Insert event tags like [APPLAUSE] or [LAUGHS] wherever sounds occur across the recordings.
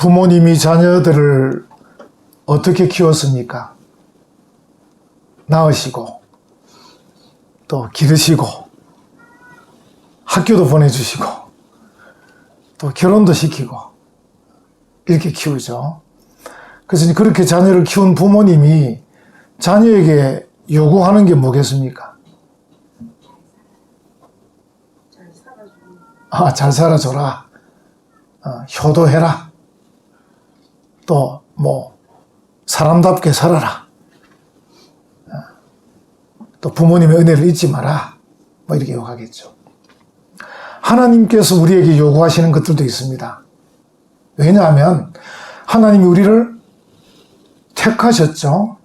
부모님이 자녀들을 어떻게 키웠습니까? 낳으시고, 또 기르시고, 학교도 보내주시고, 또 결혼도 시키고, 이렇게 키우죠. 그래서 그렇게 자녀를 키운 부모님이 자녀에게 요구하는 게 뭐겠습니까? 아, 잘 살아줘라. 어, 효도해라. 또, 뭐, 사람답게 살아라. 어, 또 부모님의 은혜를 잊지 마라. 뭐 이렇게 요구하겠죠. 하나님께서 우리에게 요구하시는 것들도 있습니다. 왜냐하면 하나님이 우리를 택하셨죠.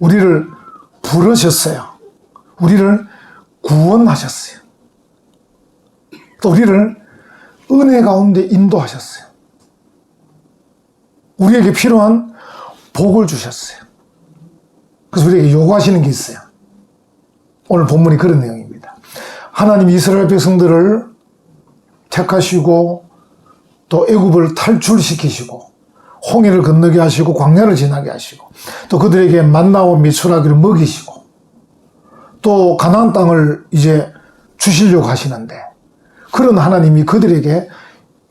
우리를 부르셨어요. 우리를 구원하셨어요. 또 우리를 은혜 가운데 인도하셨어요. 우리에게 필요한 복을 주셨어요. 그래서 우리에게 요구하시는 게 있어요. 오늘 본문이 그런 내용입니다. 하나님 이스라엘 백성들을 택하시고 또 애굽을 탈출시키시고 홍해를 건너게 하시고 광야를 지나게 하시고 또 그들에게 만나와 미추라기를 먹이시고 또 가나안 땅을 이제 주시려고 하시는데 그런 하나님이 그들에게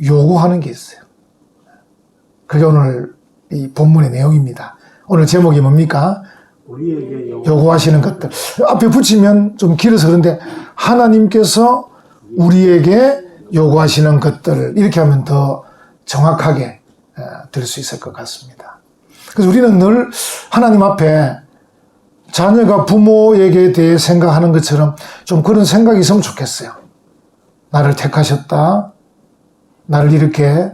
요구하는 게 있어요. 그게 오늘 이 본문의 내용입니다. 오늘 제목이 뭡니까? 요구하시는 것들. 앞에 붙이면 좀 길어서 그런데 하나님께서 우리에게 요구하시는 것들 이렇게 하면 더 정확하게 될수 있을 것 같습니다. 그래서 우리는 늘 하나님 앞에 자녀가 부모에게 대해 생각하는 것처럼 좀 그런 생각이 있으면 좋겠어요. 나를 택하셨다. 나를 이렇게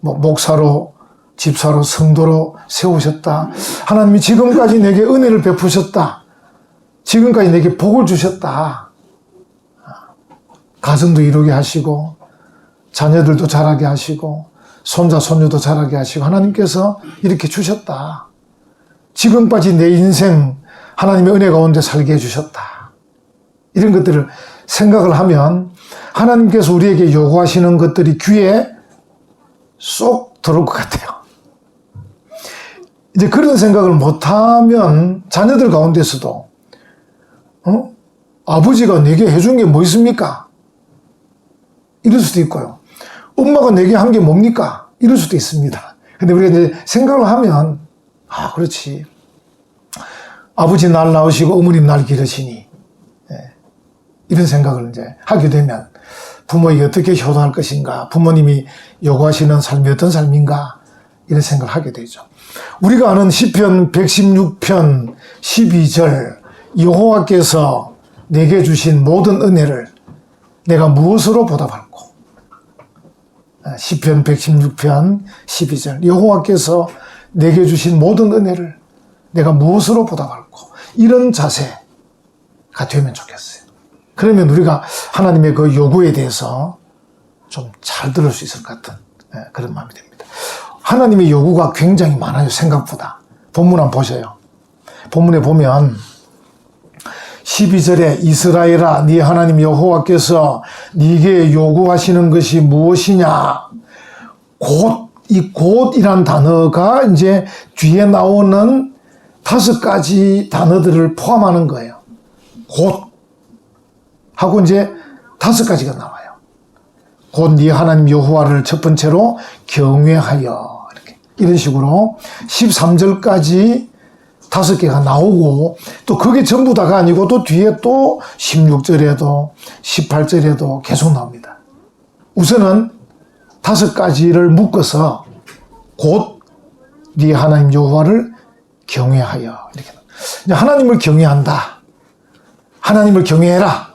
뭐 목사로 집사로 성도로 세우셨다. 하나님이 지금까지 내게 은혜를 베푸셨다. 지금까지 내게 복을 주셨다. 가정도 이루게 하시고 자녀들도 자라게 하시고 손자 손녀도 자라게 하시고 하나님께서 이렇게 주셨다. 지금까지 내 인생 하나님의 은혜 가운데 살게 해주셨다. 이런 것들을 생각을 하면 하나님께서 우리에게 요구하시는 것들이 귀에 쏙 들어올 것 같아요. 이제 그런 생각을 못하면 자녀들 가운데서도 어? 아버지가 내게 해준 게 뭐 있습니까? 이럴 수도 있고요. 엄마가 내게 한 게 뭡니까? 이럴 수도 있습니다. 근데 우리가 이제 생각을 하면 아 그렇지. 아버지 날 낳으시고 어머님 날 기르시니 예. 이런 생각을 이제 하게 되면 부모에게 어떻게 효도할 것인가 부모님이 요구하시는 삶이 어떤 삶인가 이런 생각을 하게 되죠. 우리가 아는 시편 116편 12절 여호와께서 내게 주신 모든 은혜를 내가 무엇으로 보답할꼬? 아, 시편 116편 12절 여호와께서 내게 주신 모든 은혜를 내가 무엇으로 보답할꼬? 이런 자세가 되면 좋겠어요. 그러면 우리가 하나님의 그 요구에 대해서 좀 잘 들을 수 있을 것 같은 예, 그런 마음이 됩니다. 하나님의 요구가 굉장히 많아요, 생각보다. 본문 한번 보세요. 본문에 보면 12절에 이스라엘아 네 하나님 여호와께서 네게 요구하시는 것이 무엇이냐 곧 이 곧이란 단어가 이제 뒤에 나오는 다섯 가지 단어들을 포함하는 거예요. 곧 하고 이제 다섯 가지가 나와요. 곧 네 하나님 여호와를 첫 번째로 경외하여 이런 식으로 13절까지 다섯 개가 나오고 또 그게 전부 다가 아니고 또 뒤에 또 16절에도 18절에도 계속 나옵니다. 우선은 다섯 가지를 묶어서 곧 네 하나님 여호와를 경외하여 이렇게 하나님을 경외한다. 하나님을 경외해라.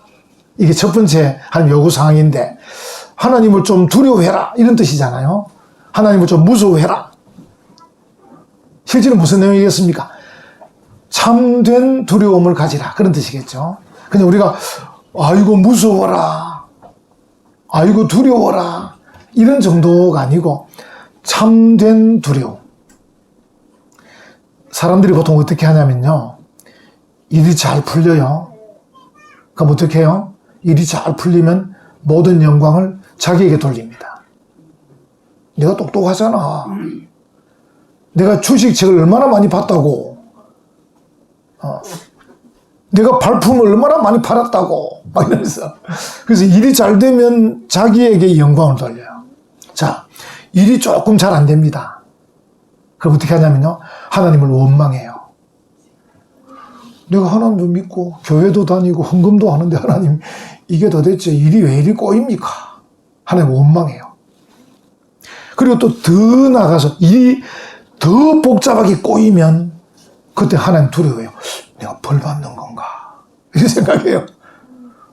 이게 첫 번째 하나님 요구 사항인데 하나님을 좀 두려워해라 이런 뜻이잖아요. 하나님을 좀 무서워해라. 실제로 무슨 내용이겠습니까? 참된 두려움을 가지라 그런 뜻이겠죠. 그냥 우리가 아이고 무서워라, 아이고 두려워라 이런 정도가 아니고 참된 두려움. 사람들이 보통 어떻게 하냐면요, 일이 잘 풀려요. 그럼 어떻게 해요? 일이 잘 풀리면 모든 영광을 자기에게 돌립니다. 내가 똑똑하잖아. 내가 주식책을 얼마나 많이 봤다고. 어. 내가 발품을 얼마나 많이 팔았다고. 막 이러면서. 그래서 일이 잘 되면 자기에게 영광을 돌려요. 자, 일이 조금 잘 안 됩니다. 그럼 어떻게 하냐면요. 하나님을 원망해요. 내가 하나님도 믿고 교회도 다니고 헌금도 하는데 하나님 이게 도대체 일이 왜 이리 꼬입니까? 하나님 원망해요. 그리고 또 더 나가서 일이 더 복잡하게 꼬이면 그때 하나님 두려워요. 내가 벌 받는 건가? 이렇게 생각해요.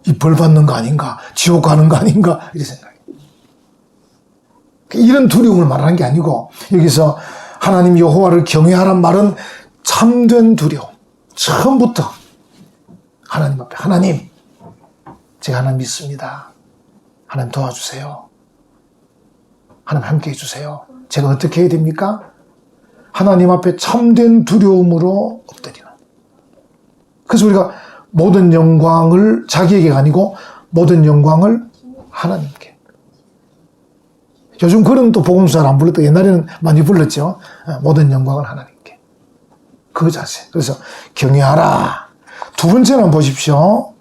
이 벌 받는 거 아닌가? 지옥 가는 거 아닌가? 이렇게 생각해요. 이런 두려움을 말하는 게 아니고 여기서 하나님 여호와를 경외하란 말은 참된 두려움. 처음부터 하나님 앞에 하나님 제가 하나님 믿습니다. 하나님 도와주세요. 하나님 함께 해주세요. 제가 어떻게 해야 됩니까? 하나님 앞에 참된 두려움으로 엎드리는. 그래서 우리가 모든 영광을 자기에게 아니고 모든 영광을 하나님께. 요즘 그런 또 복음서 잘안 불렀다. 옛날에는 많이 불렀죠. 어, 모든 영광을 하나님께. 그 자세. 그래서 경외하라. 두 번째는 보십시오.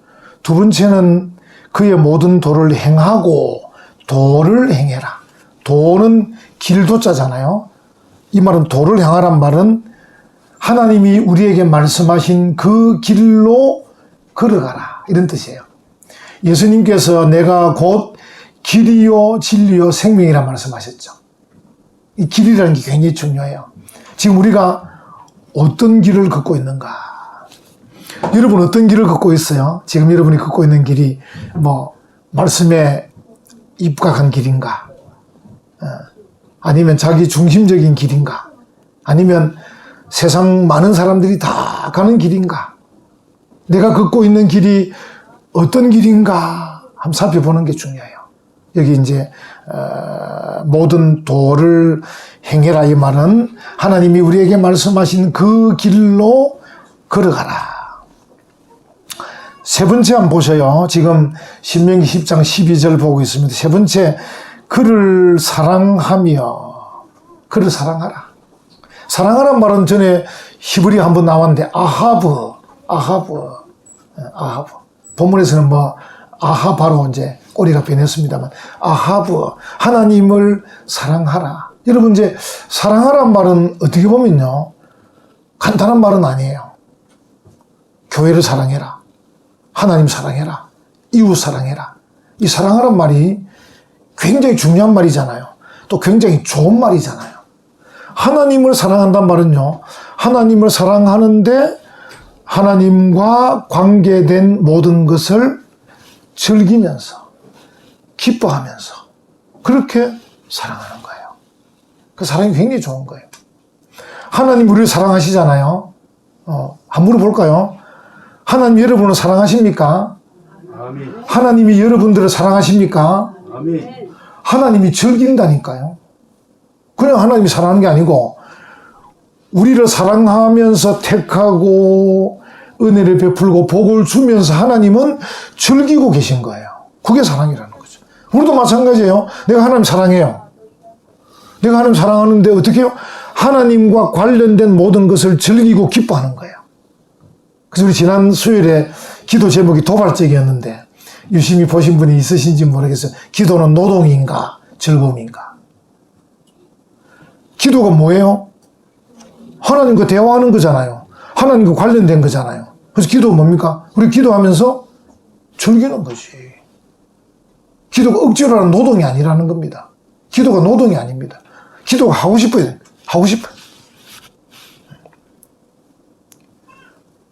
두 번째는 그의 모든 도를 행하고 도를 행해라. 도는 길도자잖아요. 이 말은 도를 행하란 말은 하나님이 우리에게 말씀하신 그 길로 걸어가라. 이런 뜻이에요. 예수님께서 내가 곧 길이요, 진리요, 생명이라 말씀하셨죠. 이 길이라는 게 굉장히 중요해요. 지금 우리가 어떤 길을 걷고 있는가? 여러분 어떤 길을 걷고 있어요? 지금 여러분이 걷고 있는 길이 뭐 말씀에 입각한 길인가? 어, 아니면 자기 중심적인 길인가? 아니면 세상 많은 사람들이 다 가는 길인가? 내가 걷고 있는 길이 어떤 길인가? 한번 살펴보는 게 중요해요. 여기 이제 어, 모든 도를 행해라 이 말은 하나님이 우리에게 말씀하신 그 길로 걸어가라. 세 번째 한번 보셔요. 지금 신명기 10장 12절 보고 있습니다. 세 번째 그를 사랑하며 그를 사랑하라. 사랑하란 말은 전에 히브리 한번 나왔는데 아하브, 아하브, 예, 아하브. 본문에서는 뭐 아하바로 이제 꼬리가 변했습니다만 아하브 하나님을 사랑하라. 여러분 이제 사랑하란 말은 어떻게 보면요 간단한 말은 아니에요. 교회를 사랑해라. 하나님 사랑해라. 이웃 사랑해라. 이 사랑하란 말이 굉장히 중요한 말이잖아요. 또 굉장히 좋은 말이잖아요. 하나님을 사랑한단 말은요. 하나님을 사랑하는데 하나님과 관계된 모든 것을 즐기면서 기뻐하면서 그렇게 사랑하는 거예요. 그 사랑이 굉장히 좋은 거예요. 하나님 우리를 사랑하시잖아요. 어, 한번 물어볼까요? 하나님 여러분을 사랑하십니까? 아멘. 하나님이 여러분들을 사랑하십니까? 아멘. 하나님이 즐긴다니까요. 그냥 하나님이 사랑하는 게 아니고 우리를 사랑하면서 택하고 은혜를 베풀고 복을 주면서 하나님은 즐기고 계신 거예요. 그게 사랑이라는 거죠. 우리도 마찬가지예요. 내가 하나님 사랑해요. 내가 하나님 사랑하는데 어떻게 해요? 하나님과 관련된 모든 것을 즐기고 기뻐하는 거예요. 그래서 우리 지난 수요일에 기도 제목이 도발적이었는데 유심히 보신 분이 있으신지 모르겠어요. 기도는 노동인가 즐거움인가? 기도가 뭐예요? 하나님과 대화하는 거잖아요. 하나님과 관련된 거잖아요. 그래서 기도가 뭡니까? 우리 기도하면서 즐기는 거지. 기도가 억지로 하는 노동이 아니라는 겁니다. 기도가 노동이 아닙니다. 기도가 하고 싶어요. 하고 싶어요.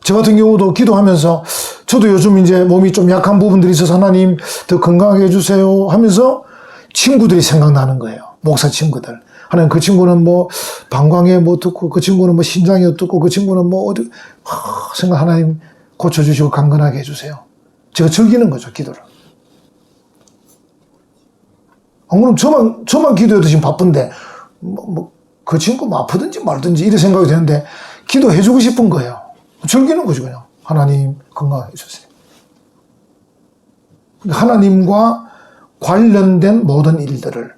저 같은 경우도 기도하면서 저도 요즘 이제 몸이 좀 약한 부분들이 있어서 하나님 더 건강하게 해주세요 하면서 친구들이 생각나는 거예요. 목사 친구들. 하나님 그 친구는 뭐 방광에 뭐 듣고 그 친구는 뭐 신장이 어떻고 그 친구는 뭐 어디 하, 생각 하나님 고쳐주시고 강건하게 해주세요. 제가 즐기는 거죠 기도를. 안 그럼 저만 저만 기도해도 지금 바쁜데 뭐, 뭐, 그 친구 뭐 아프든지 말든지 이런 생각이 드는데 기도해주고 싶은 거예요. 즐기는 거죠 그냥 하나님 건강해 주세요. 하나님과 관련된 모든 일들을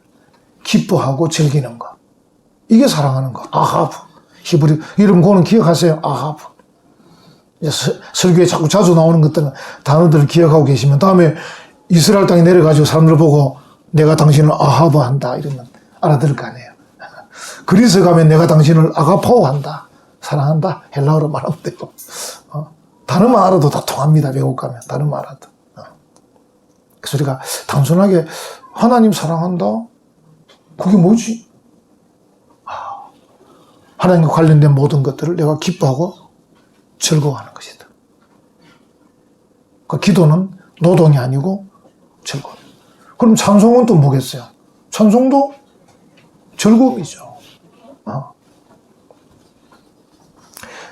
기뻐하고 즐기는 것. 이게 사랑하는 것. 아하브. 히브리 이름 고는 기억하세요. 아하브. 설교에 자꾸 자주 나오는 것들은 단어들을 기억하고 계시면 다음에 이스라엘 땅에 내려가지고 사람들 보고 내가 당신을 아하브 한다 이러면 알아들을 거 아니에요. [LAUGHS] 그리스 가면 내가 당신을 아가포 한다. 사랑한다. 헬라어로 말하면 되고. 어? 단어만 알아도 다 통합니다. 외국 가면. 단어만 알아도. 어. 그래서 우리가 단순하게 하나님 사랑한다? 그게 뭐지? 아, 하나님과 관련된 모든 것들을 내가 기뻐하고 즐거워하는 것이다. 그 기도는 노동이 아니고 즐거움. 그럼 찬송은 또 뭐겠어요? 찬송도 즐거움이죠. 어.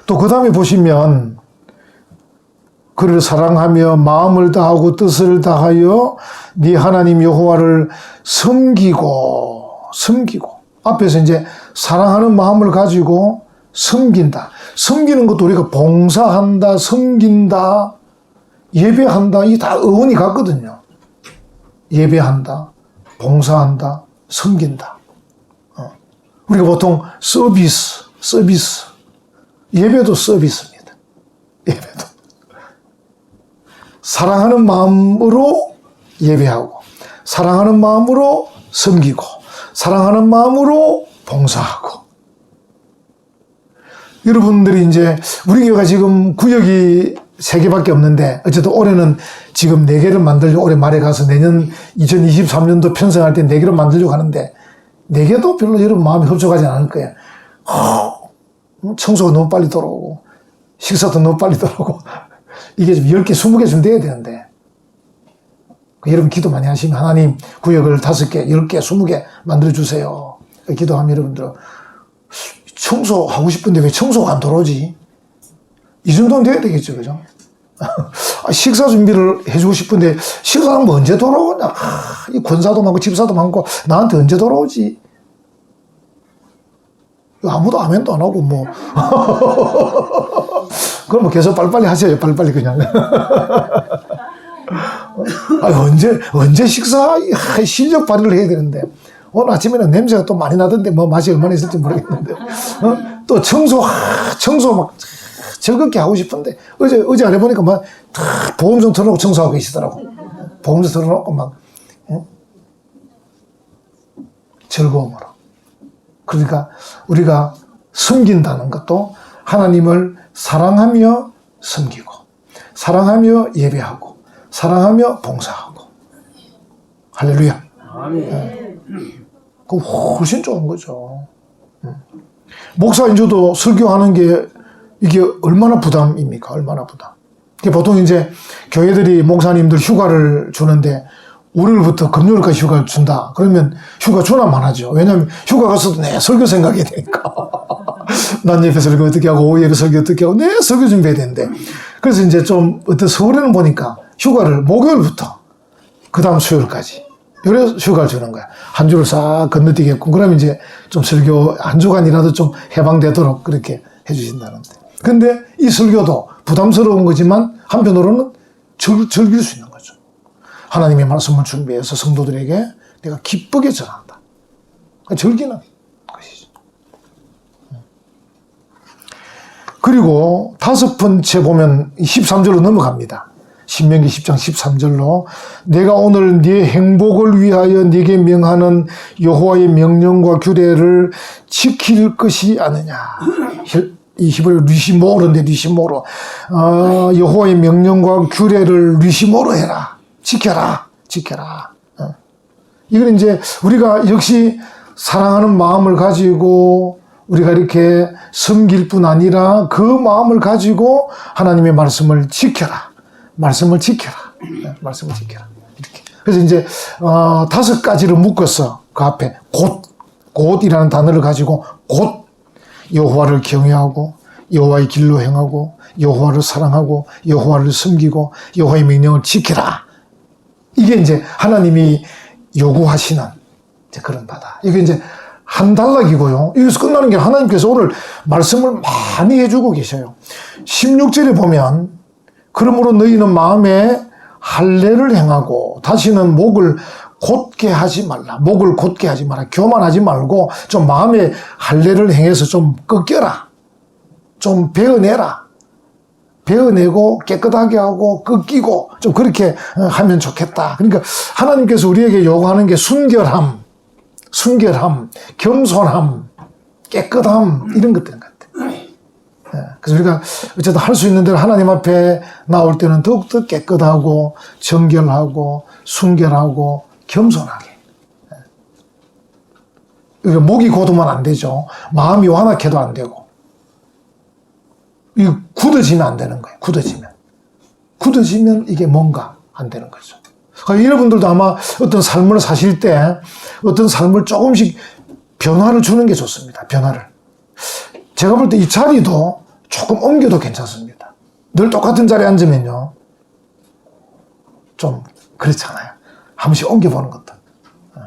또그 다음에 보시면 그를 사랑하며 마음을 다하고 뜻을 다하여 네 하나님 여호와를 섬기고 섬기고 앞에서 이제 사랑하는 마음을 가지고 섬긴다. 섬기는 것도 우리가 봉사한다, 섬긴다, 예배한다 이 다 어원이 같거든요. 예배한다, 봉사한다, 섬긴다. 어. 우리가 보통 서비스, 서비스 예배도 서비스입니다. 예배도. 사랑하는 마음으로 예배하고, 사랑하는 마음으로 섬기고, 사랑하는 마음으로 봉사하고. 여러분들이 이제, 우리 교회가 지금 구역이 세 개밖에 없는데, 어쨌든 올해는 지금 네 개를 만들려고 올해 말에 가서 내년 2023년도 편성할 때 네 개를 만들려고 하는데, 네 개도 별로 여러분 마음이 흡족하지 않을 거예요. 청소가 너무 빨리 돌아오고, 식사도 너무 빨리 돌아오고, 이게 좀 10개, 20개 좀 돼야 되는데, 그 여러분 기도 많이 하시면 하나님 구역을 5개, 10개, 20개 만들어주세요. 기도하면 여러분들, 청소하고 싶은데 왜 청소가 안 돌아오지? 이 정도는 돼야 되겠죠, 그죠? [LAUGHS] 아, 식사 준비를 해주고 싶은데 식사는 뭐 언제 돌아오냐? 아, 이 권사도 많고 집사도 많고 나한테 언제 돌아오지? 아무도 아멘도 안 하고 뭐 [LAUGHS] 그럼 뭐 계속 빨리빨리 하세요. 빨리빨리 그냥. [LAUGHS] 아 언제 언제 식사? 아, 실력 발휘를 해야 되는데. 오늘 아침에는 냄새가 또 많이 나던데 뭐 맛이 얼마나 있을지 모르겠는데. 어? 또 청소 아, 청소 막 즐겁게 하고 싶은데. 어제 어제 안 해보니까 막다 보험 좀 틀어놓고 청소하고 계시더라고. 보험 좀 틀어놓고 막 어? 즐거움으로. 그러니까 우리가 섬긴다는 것도 하나님을 사랑하며 섬기고, 사랑하며 예배하고, 사랑하며 봉사하고. 할렐루야. 그 훨씬 좋은 거죠. 음. 목사인 저도 설교하는 게 이게 얼마나 부담입니까? 얼마나 부담. 보통 이제 교회들이 목사님들 휴가를 주는데 월요일부터 금요일까지 휴가를 준다. 그러면 휴가 주나 만하죠. 왜냐하면 휴가 가서도 내 설교 생각해야 되니까. [LAUGHS] 난 예배 설교 어떻게 하고, 오후 예배 설교 어떻게 하고, 내 설교 준비해야 되는데. 그래서 이제 좀, 어떤 서울에는 보니까 휴가를 목요일부터 그 다음 수요일까지. 요래 휴가를 주는 거야. 한 주를 싹 건너뛰겠고, 그러면 이제 좀 설교 한 주간이라도 좀 해방되도록 그렇게 해주신다는데. 근데 이 설교도 부담스러운 거지만 한편으로는 즐, 즐길 수 있는 거죠. 하나님의 말씀을 준비해서 성도들에게 내가 기쁘게 전한다. 그러니까 즐기는 것이죠. 그리고 다섯 번째 보면 13절로 넘어갑니다. 신명기 10장 13절로 내가 오늘 네 행복을 위하여 네게 명하는 여호와의 명령과 규례를 지킬 것이 아니냐. 이 히브리어 리시모로인데 리시모로 어, 여호와의 명령과 규례를 리시모로 해라. 지켜라. 지켜라. 어. 이건 이제 우리가 역시 사랑하는 마음을 가지고 우리가 이렇게 섬길 뿐 아니라 그 마음을 가지고 하나님의 말씀을 지켜라. 말씀을 지켜라. 네, 말씀을 지켜라. 이렇게. 그래서 이제 어, 다섯 가지를 묶어서 그 앞에 곧 곧이라는 단어를 가지고 곧 여호와를 경외하고 여호와의 길로 행하고 여호와를 사랑하고 여호와를 섬기고 여호와의 명령을 지켜라. 이게 이제 하나님이 요구하시는 그런 바다. 이게 이제 한 단락이고요. 여기서 끝나는 게 하나님께서 오늘 말씀을 많이 해주고 계셔요. 16절에 보면 그러므로 너희는 마음에 할례를 행하고 다시는 목을 곧게 하지 말라. 목을 곧게 하지 마라. 교만하지 말고 좀 마음의 할례를 행해서 좀 꺾여라. 좀 배어내라. 배어내고 깨끗하게 하고 꺾이고 좀 그렇게 어, 하면 좋겠다. 그러니까 하나님께서 우리에게 요구하는 게 순결함, 순결함, 겸손함, 깨끗함 이런 것들인 것 같아요. 예, 그래서 우리가 어쨌든 할 수 있는 대로 하나님 앞에 나올 때는 더욱더 깨끗하고 정결하고 순결하고 겸손하게. 예. 목이 고두면 안 되죠. 마음이 완악해도 안 되고. 이 굳어지면 안 되는 거예요. 굳어지면. 굳어지면 이게 뭔가 안 되는 거죠. 여러분들도 아마 어떤 삶을 사실 때 어떤 삶을 조금씩 변화를 주는 게 좋습니다. 변화를. 제가 볼 때 이 자리도 조금 옮겨도 괜찮습니다. 늘 똑같은 자리에 앉으면요. 좀 그렇잖아요. 한 번씩 옮겨보는 것도. 어.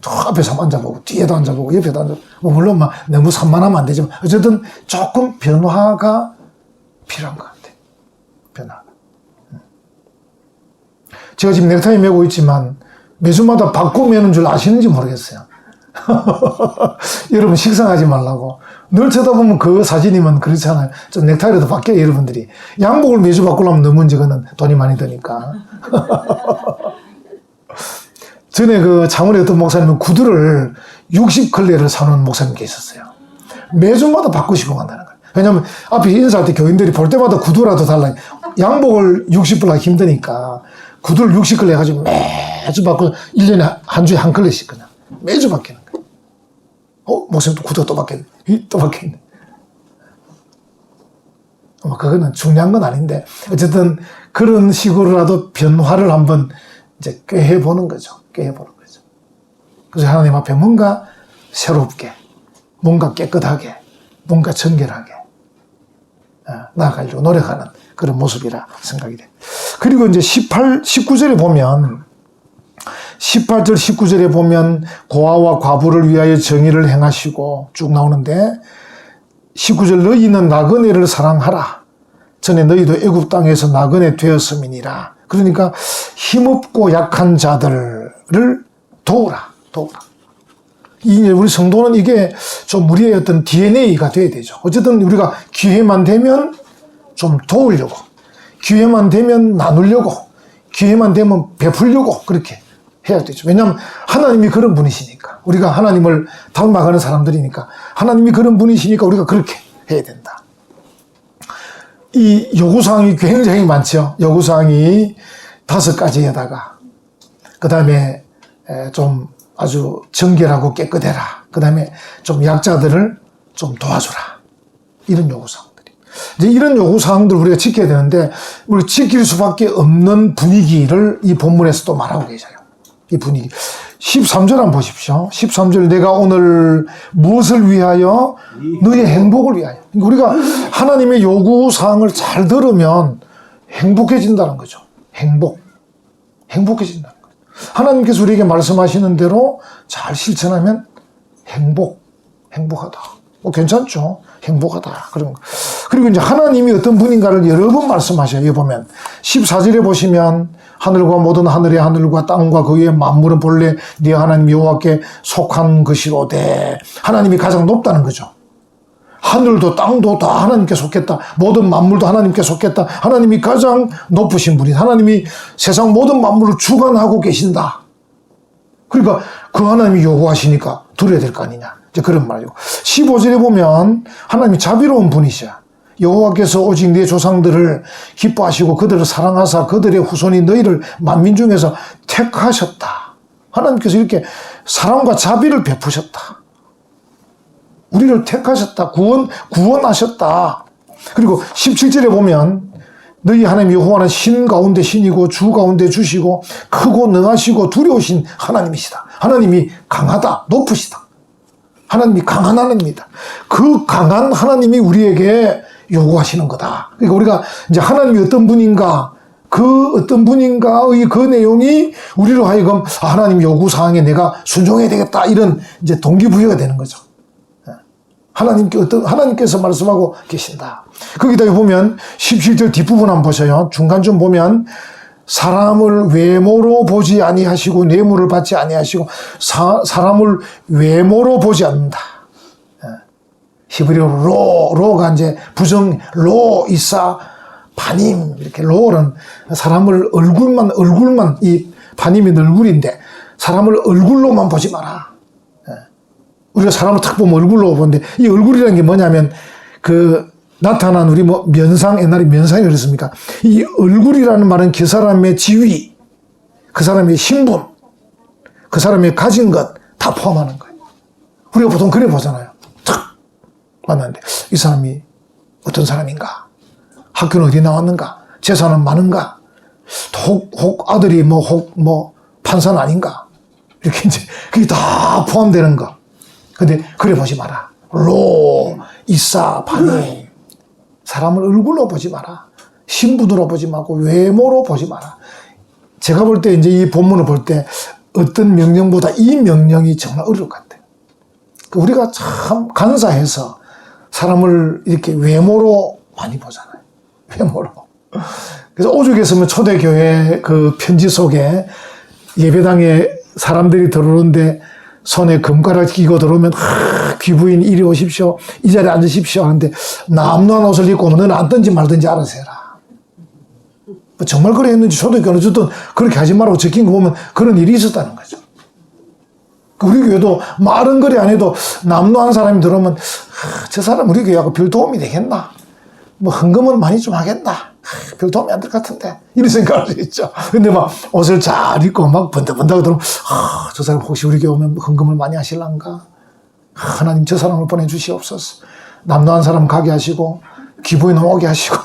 저 앞에서 앉아보고, 뒤에도 앉아보고, 옆에도 앉아보고. 뭐 물론 막 너무 산만하면 안 되지만, 어쨌든 조금 변화가 필요한 것 같아요. 변화가. 음. 제가 지금 넥타이 메고 있지만, 매주마다 바꾸면은 줄 아시는지 모르겠어요. [LAUGHS] 여러분 식상하지 말라고. 늘 쳐다보면 그 사진이면 그렇잖아요. 좀 넥타이라도 바뀌어요, 여러분들이. 양복을 매주 바꾸려면 너무 이제 그는 돈이 많이 드니까. [LAUGHS] 전에 그 창원의 어떤 목사님은 구두를 60클레를 사놓은 목사님께 있었어요. 매주마다 바꾸시고 간다는 거예요. 왜냐면 앞에 인사할 때 교인들이 볼 때마다 구두라도 달라. 양복을 60불 하기 힘드니까 구두를 60클레 해가지고 매주 바꾸고 1년에 한 주에 한 클레씩 그냥 매주 바뀌는 거예요. 어? 목사님 또 구두가 또 바뀌었네. 이, 또 바뀌었네. 뭐 그거는 중요한 건 아닌데 어쨌든 그런 식으로라도 변화를 한번 이제 꾀해 보는 거죠. 꾀해 보는 거죠. 그래서 하나님 앞에 뭔가 새롭게, 뭔가 깨끗하게, 뭔가 정결하게 어, 나아가려고 노력하는 그런 모습이라 생각이 돼. 그리고 이제 18, 19절에 보면 18절, 19절에 보면 고아와 과부를 위하여 정의를 행하시고 쭉 나오는데 19절 너희는 나그네를 사랑하라. 전에 너희도 애굽 땅에서 나그네 되었음이니라. 그러니까 힘없고 약한 자들을 도우라. 도우라. 이 우리 성도는 이게 좀 우리의 어떤 DNA가 돼야 되죠. 어쨌든 우리가 기회만 되면 좀 도우려고, 기회만 되면 나누려고, 기회만 되면 베풀려고 그렇게 해야 되죠. 왜냐하면 하나님이 그런 분이시니까. 우리가 하나님을 닮아가는 사람들이니까. 하나님이 그런 분이시니까 우리가 그렇게 해야 된다. 이 요구사항이 굉장히 많죠. 요구사항이 다섯 가지에다가. 그 다음에 좀 아주 정결하고 깨끗해라. 그 다음에 좀 약자들을 좀 도와주라. 이런 요구사항들 이. 이제 이런 요구 사항들 우리가 지켜야 되는데, 우리 지킬 수밖에 없는 분위기를 이 본문에서 또 말하고 계셔요. 이 분위기. 13절 한번 보십시오. 13절 내가 오늘 무엇을 위하여 너의 행복을 위하여. 그러니까 우리가 하나님의 요구 사항을 잘 들으면 행복해진다는 거죠. 행복. 행복해진다는 거죠. 하나님께서 우리에게 말씀하시는 대로 잘 실천하면 행복. 행복하다. 뭐 괜찮죠. 행복하다. 그런 거. 그리고 이제 하나님이 어떤 분인가를 여러 번 말씀하셔요. 보면 14절에 보시면 하늘과 모든 하늘의 하늘과 땅과 그 위에 만물은 본래 네 하나님 여호와께 속한 것이로되 하나님이 가장 높다는 거죠. 하늘도 땅도 다 하나님께 속했다. 모든 만물도 하나님께 속했다. 하나님이 가장 높으신 분이 하나님이 세상 모든 만물을 주관하고 계신다. 그러니까 그 하나님이 요구하시니까 들어야 될 거 아니냐. 이제 그런 말이고. 15절에 보면 하나님이 자비로운 분이셔. 여호와께서 오직 네 조상들을 기뻐하시고 그들을 사랑하사 그들의 후손이 너희를 만민 중에서 택하셨다. 하나님께서 이렇게 사랑과 자비를 베푸셨다. 우리를 택하셨다. 구원, 구원하셨다. 그리고 17절에 보면 너희 하나님 여호와는 신 가운데 신이고 주 가운데 주시고 크고 능하시고 두려우신 하나님이시다. 하나님이 강하다. 높으시다. 하나님이 강한 하나님입니다. 그 강한 하나님이 우리에게 요구하시는 거다. 그러니까 우리가 이제 하나님이 어떤 분인가, 그 어떤 분인가의 그 내용이 우리로 하여금 아, 하나님 요구 사항에 내가 순종해야 되겠다 이런 이제 동기부여가 되는 거죠. 예. 하나님께 어떤 하나님께서 말씀하고 계신다. 거기다 보면 17절 뒷부분 한번 보세요. 중간 좀 보면 사람을 외모로 보지 아니하시고 뇌물을 받지 아니하시고 사, 사람을 외모로 보지 않는다. 예. 히브리어로 로, 로가 이제 부정 로 이사 바님 이렇게 로는 사람을 얼굴만 얼굴만 이 바님이 얼굴인데 사람을 얼굴로만 보지 마라. 예. 우리가 사람을 탁 보면 얼굴로 보는데 이 얼굴이라는 게 뭐냐면 그 나타난 우리 뭐 면상 옛날에 면상이 그랬습니까? 이 얼굴이라는 말은 그 사람의 지위, 그 사람의 신분, 그 사람의 가진 것 다 포함하는 거예요. 우리가 보통 그래 보잖아요. 탁 만났는데 이 사람이 어떤 사람인가? 학교는 어디 나왔는가? 재산은 많은가? 혹, 혹 아들이 뭐, 혹, 뭐, 판사는 아닌가? 이렇게 이제, 그게 다 포함되는 거. 근데, 그래 보지 마라. 로, 이사, 바니. 사람을 얼굴로 보지 마라. 신분으로 보지 말고 외모로 보지 마라. 제가 볼 때 이제 이 본문을 볼 때 어떤 명령보다 이 명령이 정말 어려울 것 같아요. 그 우리가 참 간사해서 사람을 이렇게 외모로 많이 보잖아요. [LAUGHS] 외모로. 그래서 오죽했으면 초대교회 그 편지 속에 예배당에 사람들이 들어오는데 손에 금가락 끼고 들어오면 하, 귀부인 이리 오십시오. 이 자리에 앉으십시오. 하는데 남루한 옷을 입고 너는 앉든지 말든지 알아서 해라. 뭐 정말 했는지 초대교회는 어쨌든 그렇게 하지 말라고 적힌 거 보면 그런 일이 있었다는 거죠. 그 우리 교회도 말은 그래 안 해도 남루한 사람이 들어오면 하, 저 사람 우리 교회하고 별 도움이 되겠나? 뭐 헌금은 많이 좀 하겠나? 하, 별 도움이 안 될 것 같은데 이런 생각을 했죠. 근데 막 옷을 잘 입고 막 번덕번덕 들어오면 아, 저 사람 혹시 우리 교회 오면 헌금을 많이 하실란가? 하나님 저 사람을 보내주시옵소서. 남루한 사람 가게 하시고 기부인 오게 하시고 [LAUGHS]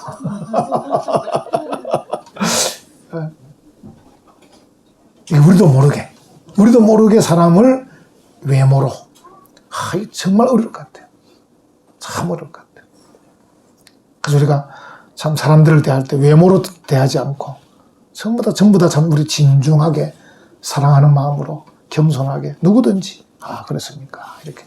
이게 우리도 모르게, 우리도 모르게 사람을 외모로. 아, 이게 정말 어려울 것 같아요. 참 어려울 것 같아요. 그래서 우리가 참 사람들을 대할 때 외모로 대하지 않고 전부 다, 전부 다 참 우리 진중하게 사랑하는 마음으로 겸손하게 누구든지, 아, 그렇습니까? 이렇게.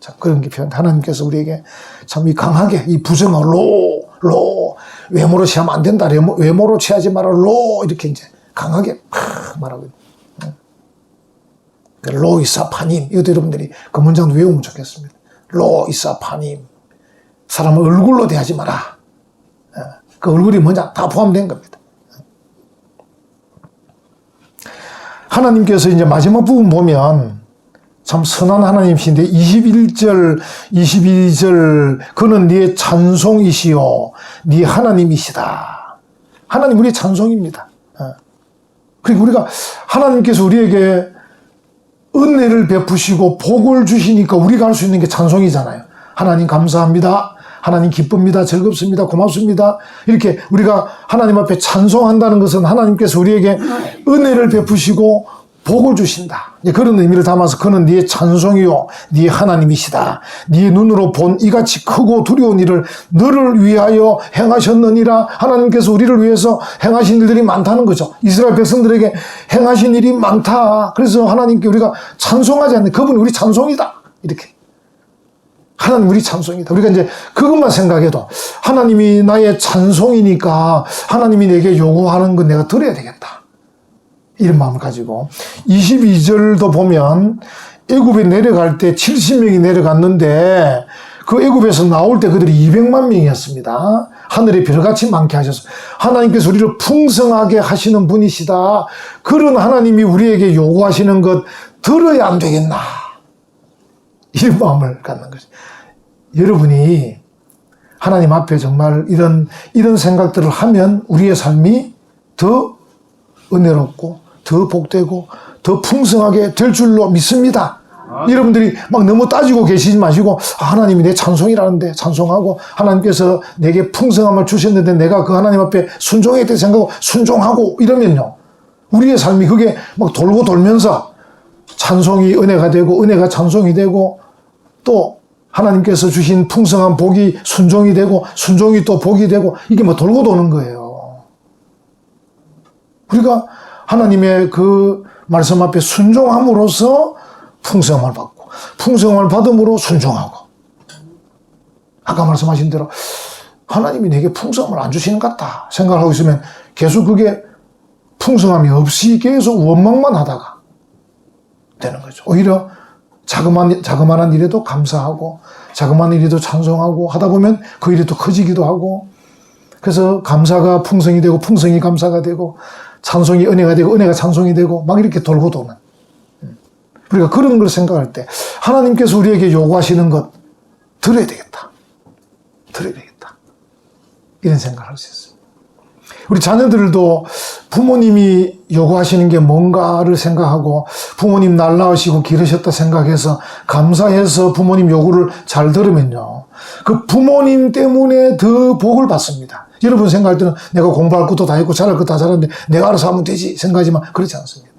자, 그런 게 표현. 하나님께서 우리에게 참 이 강하게 이 부정을 로, 로, 외모로 취하면 안 된다. 외모, 외모로 취하지 마라. 로, 이렇게 이제 강하게 팍 말하고 있는. 그 로이사 파님. 이것도 여러분들이 그 문장도 외우면 좋겠습니다. 로이사 파님. 사람을 얼굴로 대하지 마라. 예, 그 얼굴이 뭔지 다 포함된 겁니다. 하나님께서 이제 마지막 부분 보면 참 선한 하나님이신데 21절, 22절 그는 네의 찬송이시요 네 하나님이시다. 하나님 우리의 찬송입니다. 어. 그리고 우리가 하나님께서 우리에게 은혜를 베푸시고 복을 주시니까 우리가 할 수 있는 게 찬송이잖아요. 하나님 감사합니다. 하나님 기쁩니다. 즐겁습니다. 고맙습니다. 이렇게 우리가 하나님 앞에 찬송한다는 것은 하나님께서 우리에게 은혜를 베푸시고 복을 주신다. 그런 의미를 담아서 그는 네의 찬송이요, 네 하나님이시다. 네 눈으로 본 이같이 크고 두려운 일을 너를 위하여 행하셨느니라. 하나님께서 우리를 위해서 행하신 일들이 많다는 거죠. 이스라엘 백성들에게 행하신 일이 많다. 그래서 하나님께 우리가 찬송하지 않는 그분이 우리 찬송이다. 이렇게. 하나님 우리 찬송이다. 우리가 이제 그것만 생각해도 하나님이 나의 찬송이니까 하나님이 내게 요구하는 건 내가 들어야 되겠다. 이런 마음을 가지고 22절도 보면 애굽에 내려갈 때 70명이 내려갔는데 그 애굽에서 나올 때 그들이 200만 명이었습니다. 하늘에 별같이 많게 하셔서 하나님께서 우리를 풍성하게 하시는 분이시다. 그런 하나님이 우리에게 요구하시는 것 들어야 안 되겠나? 이런 마음을 갖는 거죠. 여러분이 하나님 앞에 정말 이런 이런 생각들을 하면 우리의 삶이 더 은혜롭고 더 복되고 더 풍성하게 될 줄로 믿습니다. 여러분들이 막 너무 따지고 계시지 마시고 아, 하나님이 내 찬송이라는데 찬송하고 하나님께서 내게 풍성함을 주셨는데 내가 그 하나님 앞에 순종해야 될 생각하고 순종하고 이러면요 우리의 삶이 그게 막 돌고 돌면서 찬송이 은혜가 되고 은혜가 찬송이 되고 또 하나님께서 주신 풍성한 복이 순종이 되고 순종이 또 복이 되고 이게 뭐 돌고 도는 거예요. 우리가 하나님의 그 말씀 앞에 순종함으로써 풍성함을 받고 풍성함을 받음으로 순종하고 아까 말씀하신 대로 하나님이 내게 풍성함을 안 주시는 것 같다 생각하고 있으면 계속 그게 풍성함이 없이 계속 원망만 하다가 되는 거죠. 오히려 자그만, 자그마한 일에도 감사하고, 자그마한 일에도 찬송하고 하다 보면 그 일이 또 커지기도 하고, 그래서 감사가 풍성이 되고, 풍성이 감사가 되고, 찬송이 은혜가 되고, 은혜가 찬송이 되고, 막 이렇게 돌고 도는. 우리가 그런 걸 생각할 때, 하나님께서 우리에게 요구하시는 것, 들어야 되겠다. 들어야 되겠다. 이런 생각을 할 수 있어요. 우리 자녀들도 부모님이 요구하시는 게 뭔가를 생각하고 부모님 날 낳으시고 기르셨다 생각해서 감사해서 부모님 요구를 잘 들으면요. 그 부모님 때문에 더 복을 받습니다. 여러분 생각할 때는 내가 공부할 것도 다 했고 잘할 것도 다 잘하는데 내가 알아서 하면 되지 생각하지만 그렇지 않습니다.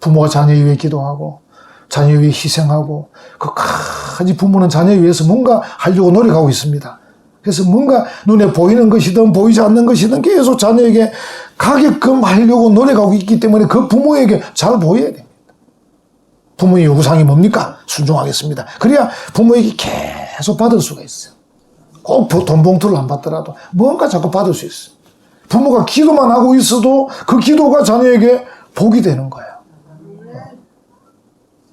부모가 자녀 위해 기도하고 자녀 위해 희생하고 끝까지 부모는 자녀 위해서 뭔가 하려고 노력하고 있습니다. 그래서 뭔가 눈에 보이는 것이든 보이지 않는 것이든 계속 자녀에게 가게끔 하려고 노력하고 있기 때문에 그 부모에게 잘 보여야 됩니다. 부모의 요구사항이 뭡니까? 순종하겠습니다. 그래야 부모에게 계속 받을 수가 있어요. 꼭 돈 봉투를 안 받더라도 뭔가 자꾸 받을 수 있어요. 부모가 기도만 하고 있어도 그 기도가 자녀에게 복이 되는 거예요.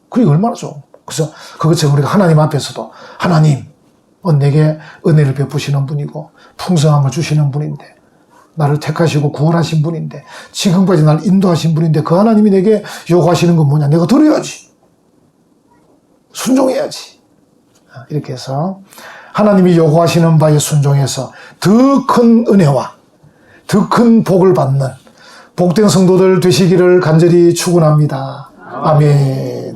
그게 얼마나 좋은 그래서 그것처럼 우리가 하나님 앞에서도 하나님 어, 내게 은혜를 베푸시는 분이고 풍성함을 주시는 분인데 나를 택하시고 구원하신 분인데 지금까지 날 인도하신 분인데 그 하나님이 내게 요구하시는 건 뭐냐 내가 들어야지 순종해야지 아, 이렇게 해서 하나님이 요구하시는 바에 순종해서 더 큰 은혜와 더 큰 복을 받는 복된 성도들 되시기를 간절히 축원합니다. 아멘.